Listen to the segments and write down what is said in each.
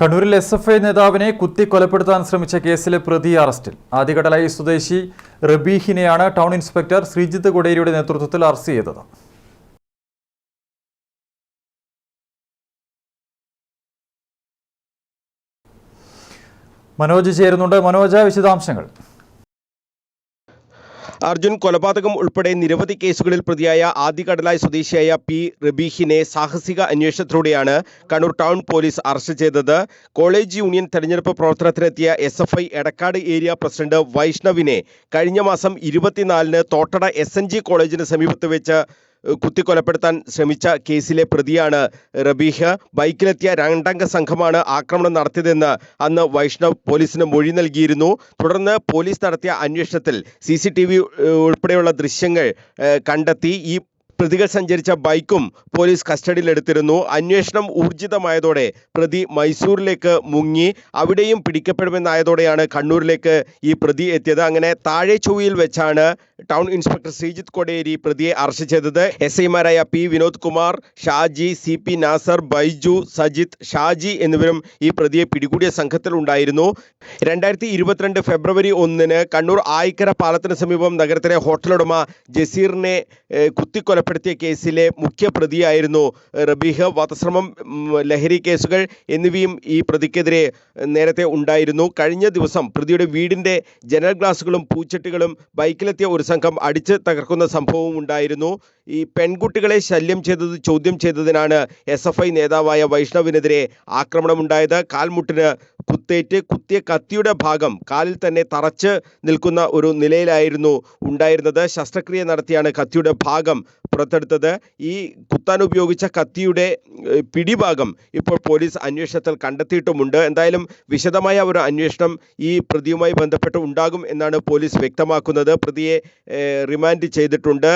കണ്ണൂരിൽ S F I നേതാവിനെ കുത്തി കൊലപ്പെടുത്താൻ ശ്രമിച്ച കേസിലെ പ്രതി അറസ്റ്റിൽ. ആദികടലായി സ്വദേശി റബീഹിനെയാണ് ടൗൺ ഇൻസ്പെക്ടർ ശ്രീജിത്ത് കൊടേരിയുടെ നേതൃത്വത്തിൽ അറസ്റ്റ് ചെയ്തത്. മനോജ് ചേരുന്നുണ്ട്. മനോജ വിശദാംശങ്ങൾ. അർജുൻ കൊലപാതകം ഉൾപ്പെടെ നിരവധി കേസുകളിൽ പ്രതിയായ ആദികടലായ് സ്വദേശിയായ പി റബീഹിനെ സാഹസിക അന്വേഷണത്തിലൂടെയാണ് കണ്ണൂർ ടൗൺ പോലീസ് അറസ്റ്റ് ചെയ്തത്. കോളേജ് യൂണിയൻ തെരഞ്ഞെടുപ്പ് പ്രവർത്തനത്തിനെത്തിയ S F I Edakkad area president വൈഷ്ണവിനെ കഴിഞ്ഞ മാസം ഇരുപത്തിനാലിന് തോട്ടട എസ് എൻ ജി കോളേജിന് സമീപത്ത് വെച്ച് കുത്തിക്കൊലപ്പെടുത്താൻ ശ്രമിച്ച കേസിലെ പ്രതിയാണ് റബീഹ. ബൈക്കിലെത്തിയ രണ്ടംഗ സംഘമാണ് ആക്രമണം നടത്തിയതെന്ന് അന്ന് വൈഷ്ണവ് പോലീസിന് മൊഴി നൽകിയിരുന്നു. തുടർന്ന് പോലീസ് നടത്തിയ അന്വേഷണത്തിൽ സി ഉൾപ്പെടെയുള്ള ദൃശ്യങ്ങൾ കണ്ടെത്തി. ഈ പ്രതികൾ സഞ്ചരിച്ച ബൈക്കും പോലീസ് കസ്റ്റഡിയിലെടുത്തിരുന്നു. അന്വേഷണം ഊർജിതമായതോടെ പ്രതി മൈസൂരിലേക്ക് മുങ്ങി. അവിടെയും പിടിക്കപ്പെടുമെന്നായതോടെയാണ് കണ്ണൂരിലേക്ക് ഈ പ്രതി എത്തിയത്. അങ്ങനെ താഴെ ചൊവ്വയിൽ വെച്ചാണ് ടൗൺ ഇൻസ്പെക്ടർ ശ്രീജിത്ത് കൊടേരി പ്രതിയെ അറസ്റ്റ് ചെയ്തത്. എസ് ഐമാരായ P Vinod Kumar Shaji C P Nasar Baiju Sajith Shaji എന്നിവരും ഈ പ്രതിയെ പിടികൂടിയ സംഘത്തിലുണ്ടായിരുന്നു. രണ്ടായിരത്തി ഇരുപത്തിരണ്ട് ഫെബ്രുവരി ഒന്നിന് കണ്ണൂർ ആയിക്കര പാലത്തിന് സമീപം നഗരത്തിലെ ഹോട്ടലുടമ ജസീറിനെ ഏഹ്, കുത്തിക്കൊലപ്പെടുത്തിയ കേസിലെ മുഖ്യ പ്രതിയായിരുന്നു ഏഹ്, റബീഹ് വധശ്രമം ലഹരി കേസുകൾ എന്നിവയും ഈ പ്രതിക്കെതിരെ നേരത്തെ ഉണ്ടായിരുന്നു. കഴിഞ്ഞ ദിവസം പ്രതിയുടെ വീടിന്റെ ജനൽ ഗ്ലാസുകളും പൂച്ചട്ടികളും ബൈക്കിലെത്തിയ ഒരു സംഘം അടിച്ച് തകർക്കുന്ന സംഭവവും ഉണ്ടായിരുന്നു. ഈ പെൺകുട്ടികളെ ശല്യം ചെയ്തത് ചോദ്യം ചെയ്തതിനാണ് എസ് എഫ് ഐ നേതാവായ വൈഷ്ണവിനെതിരെ ആക്രമണമുണ്ടായത്. കാൽമുട്ടിന് കുത്തേറ്റ് കുത്തിയ കത്തിയുടെ ഭാഗം കാലിൽ തന്നെ തറച്ച് നിൽക്കുന്ന ഒരു നിലയിലായിരുന്നു ഉണ്ടായിരുന്നത്. ശസ്ത്രക്രിയ നടത്തിയാണ് കത്തിയുടെ ഭാഗം പുറത്തെടുത്തത്. ഈ കുത്താൻ ഉപയോഗിച്ച കത്തിയുടെ പിടിഭാഗം ഇപ്പോൾ പോലീസ് അന്വേഷണത്തിൽ കണ്ടെത്തിയിട്ടുമുണ്ട്. എന്തായാലും വിശദമായ ഒരു അന്വേഷണം ഈ പ്രതിയുമായി ബന്ധപ്പെട്ട് ഉണ്ടാകും എന്നാണ് പോലീസ് വ്യക്തമാക്കുന്നത്. പ്രതിയെ റിമാൻഡ് ചെയ്തിട്ടുണ്ട്.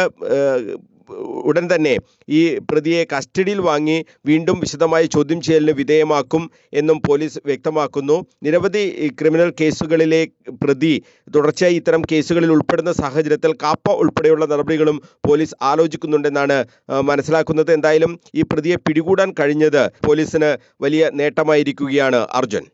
ഉടൻ തന്നെ ഈ പ്രതിയെ കസ്റ്റഡിയിൽ വാങ്ങി വീണ്ടും വിശദമായി ചോദ്യം ചെയ്യലിന് വിധേയമാക്കും എന്നും പോലീസ് വ്യക്തമാക്കുന്നു. നിരവധി ക്രിമിനൽ കേസുകളിലെ പ്രതി തുടർച്ചയായി ഇത്തരം കേസുകളിൽ ഉൾപ്പെടുന്ന സാഹചര്യത്തിൽ കാപ്പ ഉൾപ്പെടെയുള്ള നടപടികളും പോലീസ് ആലോചിക്കുന്നുണ്ടെന്നാണ് മനസ്സിലാക്കുന്നത്. എന്തായാലും ഈ പ്രതിയെ പിടികൂടാൻ കഴിഞ്ഞത് പോലീസിന് വലിയ നേട്ടമായിരിക്കുകയാണ് അർജുൻ.